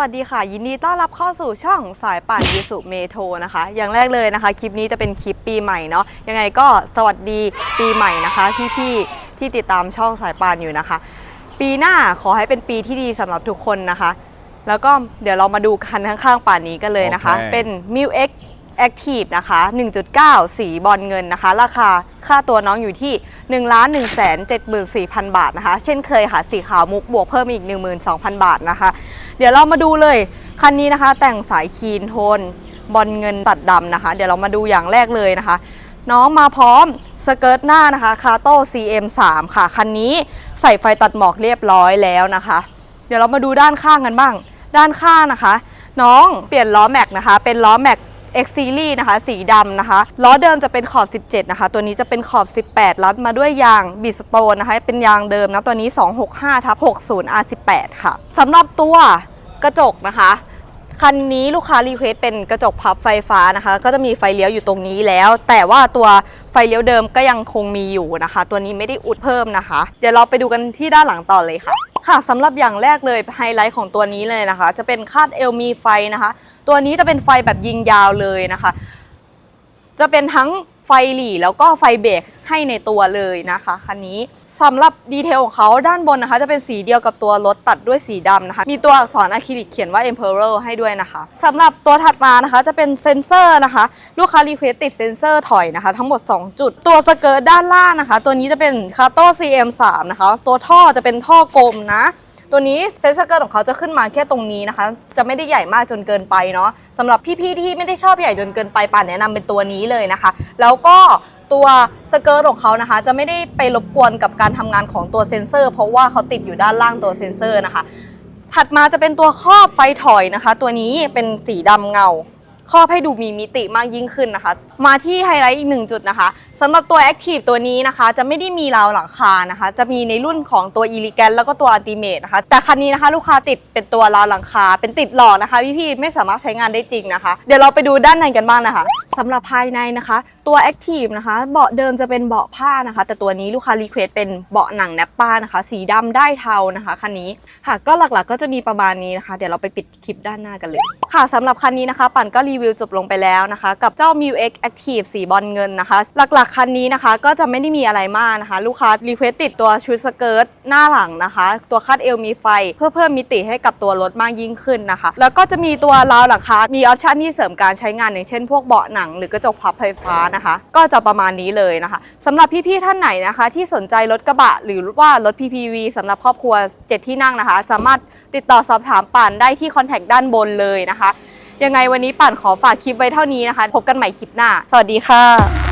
วัสดีค่ะ ยินดีต้อนรับเข้าสู่ช่องสายป่านยูสุเมโทรนะคะ อย่างแรกเลยนะคะ คลิปนี้จะเป็นคลิปปีใหม่เนาะยังไงก็สวัสดีปีใหม่นะคะ พี่ๆที่ติดตามช่องสายป่านอยู่นะคะ ปีหน้าขอให้เป็นปีที่ดีสำหรับทุกคนนะคะ แล้วก็เดี๋ยวเรามาดูคันข้างๆป่านนี้กันเลยนะคะโอเคเป็น m i u X Active นะคะ 1.9 สีบอลเงินนะคะ ราคาค่าตัวน้องอยู่ที่ 1 1 7 4 0 0 0 บาทนะคะ เช่นเคยค่ะ สีขาวมุกบวกเพิ่มอีก 12,000 บาทนะคะ เดี๋ยวเรามาดูเลย คันนี้นะคะ แต่งสายคีนโทน บอลเงินตัดดำนะคะ เดี๋ยวเรามาดูอย่างแรกเลยนะคะ น้องมาพร้อมสเกิร์ตหน้านะคะคาโต้ CM3 ค่ะ คันนี้ใส่ไฟตัดหมอกเรียบร้อยแล้วนะคะ เดี๋ยวเรามาดูด้านข้างกันบ้าง ด้านข้างนะคะ น้องเปลี่ยนล้อแม็กนะคะ เป็นล้อแม็ก X Series นะคะ สีดำนะคะ ล้อเดิมจะเป็นขอบ 17 นะคะ ตัวนี้จะเป็นขอบ 18รัดมาด้วยยางบิสโตนนะคะ เป็นยางเดิมนะ ตัวนี้ 265ทับ60 R18 ค่ะ สำหรับตัวกระจกนะคะคันนี้ลูกค้ารีเควสเป็นกระจกพับไฟฟ้านะคะ ก็จะมีไฟเลี้ยวอยู่ตรงนี้แล้ว แต่ว่าตัวไฟเลี้ยวเดิมก็ยังคงมีอยู่นะคะ ตัวนี้ไม่ได้อุดเพิ่มนะคะ เดี๋ยวเราไปดูกันที่ด้านหลังต่อเลยค่ะ ค่ะสำหรับอย่างแรกเลยไฮไลท์ของตัวนี้เลยนะคะ จะเป็นคาดเอลมีไฟนะคะ ตัวนี้จะเป็นไฟแบบยิงยาวเลยนะคะ จะเป็นทั้ง ไฟหลีแล้วก็ไฟเบรกให้ในตัวเลยนะคะคันนี้สำหรับดีเทลของเขาด้านบนนะคะ จะเป็นสีเดียวกับตัวรถตัดด้วยสีดำนะคะ มีตัวอักษรอะคริลิกเขียนว่า Emperor ให้ด้วยนะคะสำหรับตัวถัดมานะคะจะเป็นเซ็นเซอร์นะคะ ลูกค้ารีเควสติดเซ็นเซอร์ถอยนะคะ ทั้งหมด 2 จุด ตัวสเกิร์ตด้านล่างนะคะ ตัวนี้จะเป็นคาโต้ CM3 นะคะ ตัวท่อจะเป็นท่อกลมนะ ตัวนี้เซนสเกิร์ตของเขาจะขึ้นมาแค่ตรงนี้นะคะ จะไม่ได้ใหญ่มากจนเกินไปเนาะสำหรับพี่ๆที่ไม่ได้ชอบใหญ่จนเกินไปป่านแนะนำเป็นตัวนี้เลยนะคะ แล้วก็ตัวสเกิร์ตของเขานะคะ จะไม่ได้ไปรบกวนกับการทำงานของตัวเซนเซอร์ เพราะว่าเขาติดอยู่ด้านล่างตัวเซนเซอร์นะคะ ถัดมาจะเป็นตัวครอบไฟถอยนะคะ ตัวนี้เป็นสีดำเงา ครอบให้ดูมีมิติมากยิ่งขึ้นนะคะ มาที่ไฮไลท์อีกหนึ่งจุดนะคะสำหรับตัว Active ตัวนี้นะคะ จะไม่ได้มีราวหลังคานะคะ จะมีในรุ่นของตัว e l e g a n t แล้วก็ตัว Ultimate นะคะ แต่คันนี้นะคะลูกค้าติดเป็นตัวราวหลังคา เป็นติดหลอดนะคะพี่ๆไม่สามารถใช้งานได้จริงนะคะ เดี๋ยวเราไปดูด้านในกันบ้างนะคะ สำหรับภายในนะคะ ตัว Active นะคะ เบาะเดิมจะเป็นเบาะผ้านะคะ แต่ตัวนี้ลูกค้ารีเควสเป็นเบาะหนังแนปป้านะคะ สีดำได้เทานะคะคันนี้ค่ะก็หลักๆก็จะมีประมาณนี้นะคะ เดี๋ยวเราไปปิดคลิปด้านหน้ากันเลย ค่ะสำหรับคันนี้นะคะ ปั่นก็รีวิวจบลงไปแล้วนะคะ กับเจ้า MU-X Active สีบอลเงินนะคะ หลักๆคันนี้นะคะก็จะไม่ได้มีอะไรมากนะคะ ลูกค้ารีเควสติดตัวชุดสเกิร์ตหน้าหลังนะคะ ตัวคาดเอวมีไฟ เพื่อเพิ่มมิติให้กับตัวรถมากยิ่งขึ้นนะคะ แล้วก็จะมีตัวราวหลังคา มีออปชันที่เสริมการใช้งานอย่างเช่นพวกเบาะหนังหรือกระจกพับไฟฟ้านะคะ ก็จะประมาณนี้เลยนะคะสำหรับพี่ๆท่านไหนนะคะ ที่สนใจรถกระบะ หรือว่ารถ PPV สำหรับครอบครัว 7 ที่นั่งนะคะ สามารถติดต่อสอบถามป่านได้ที่คอนแทคด้านบนเลยนะคะยังไงวันนี้ป่านขอฝากคลิปไว้เท่านี้นะคะ พบกันใหม่คลิปหน้า สวัสดีค่ะ